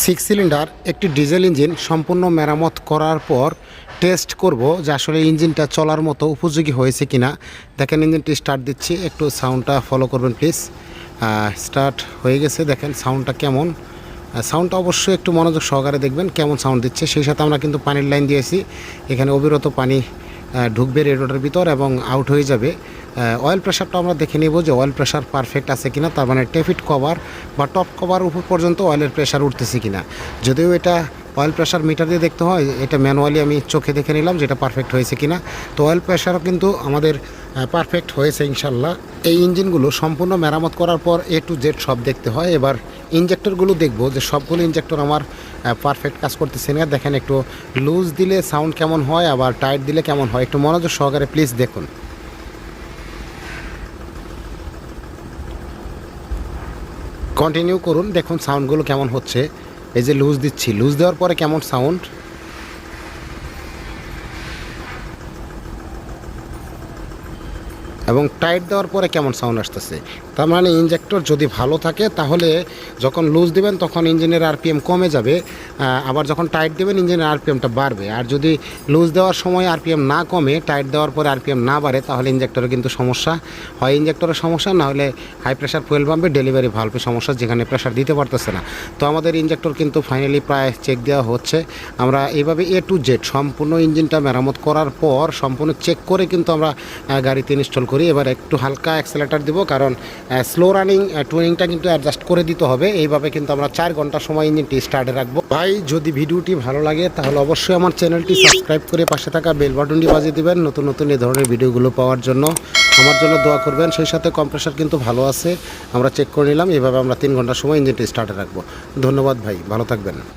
Six cylinder, একটি diesel engine সম্পূর্ণ মেরামত করার পর টেস্ট করব যে আসলে ইঞ্জিনটা চলার মতো উপযোগী হয়েছে কিনা। দেখেন, ইঞ্জিনটি স্টার্ট দিচ্ছি। একটু সাউন্ডটা ফলো করবেন প্লিজ স্টার্ট হয়ে গেছে। দেখেন সাউন্ডটা কেমন? সাউন্ডটা অবশ্যই একটু মনোযোগ সহকারে দেখবেন, কেমন সাউন্ড দিচ্ছে। সেই সাথে আমরা কিন্তু পানির লাইন দিয়েছি। এখানে অবিরত পানি ঢুকবে রেডিওটার ভিতর এবং আউট হয়ে যাবে। অয়েল প্রেশারটা আমরা দেখে নেব যে অয়েল প্রেশার পারফেক্ট আছে কিনা, তার মানে টেফিট কভার বা টপ কভার উপর পর্যন্ত অয়েলের প্রেশার উঠতেছে কিনা। যদিও এটা অয়েল প্রেশার মিটার দিয়ে দেখতে হয়, এটা ম্যানুয়ালি আমি চোখে দেখে নিলাম যেটা পারফেক্ট হয়েছে কিনা। তো অয়েল প্রেশারও কিন্তু আমাদের পারফেক্ট হয়েছে ইনশাল্লাহ এই ইঞ্জিনগুলো সম্পূর্ণ মেরামত করার পর এ টু জেড সব দেখতে হয়। এবার ইঞ্জেক্টরগুলো দেখব যে সবগুলো ইঞ্জেক্টর আমার পারফেক্ট কাজ করতেছে না। দেখেন একটু লুজ দিলে সাউন্ড কেমন হয়, আবার টাইট দিলে কেমন হয়, একটু মনোযোগ সহকারে প্লিজ দেখুন। কন্টিনিউ করুন, দেখুন সাউন্ডগুলো কেমন হচ্ছে। এই যে লুজ দিচ্ছি লুজ দেওয়ার পরে কেমন সাউন্ড এবং টাইট দেওয়ার পরে কেমন সাউন্ড আসতেছে? তার মানে ইঞ্জেক্টর যদি ভালো থাকে, তাহলে যখন লুজ দিবেন, তখন ইঞ্জিনের আরপিএম কমে যাবে। আবার যখন টাইট দেবেন ইঞ্জিনের আরপিএমটা বাড়বে। আর যদি লুজ দেওয়ার সময় আরপিএম না কমে টাইট দেওয়ার পরে আরপিএম না বাড়ে, তাহলে ইঞ্জেক্টরে কিন্তু সমস্যা হয়। ইঞ্জেক্টরের সমস্যা, না হলে হাই প্রেশার ফুয়েল পাম্পে ডেলিভারি ভালভে সমস্যা, যেখানে প্রেশার দিতে পারতেছে না। তো আমাদের ইঞ্জেক্টর কিন্তু ফাইনালি প্রায় চেক দেওয়া হচ্ছে। আমরা এইভাবে এ টু জেড সম্পূর্ণ ইঞ্জিনটা মেরামত করার পর, সম্পূর্ণ চেক করে কিন্তু আমরা গাড়িতে ইনস্টল করি। এবার একটু হালকা অ্যাক্সেলেটার দিব, কারণ স্লো রানিং টুনিংটা কিন্তু অ্যাডজাস্ট করে দিতে হবে। এইভাবে কিন্তু আমরা চার ঘণ্টা সময় ইঞ্জিনটি স্টার্টে রাখব। ভাই, যদি ভিডিওটি ভালো লাগে, তাহলে অবশ্যই আমার চ্যানেলটি সাবস্ক্রাইব করে পাশে থাকা বেল বাটনটি বাজিয়ে দিবেন, নতুন নতুন এই ধরনের ভিডিওগুলো পাওয়ার জন্য। আমার জন্য দোয়া করবেন, সেই সাথে কম্প্রেসার কিন্তু ভালো আছে। আমরা চেক করে নিলাম, এইভাবে আমরা তিন ঘণ্টা সময় ইঞ্জিনটি স্টার্টে রাখব। ধন্যবাদ ভাই, ভালো থাকবেন।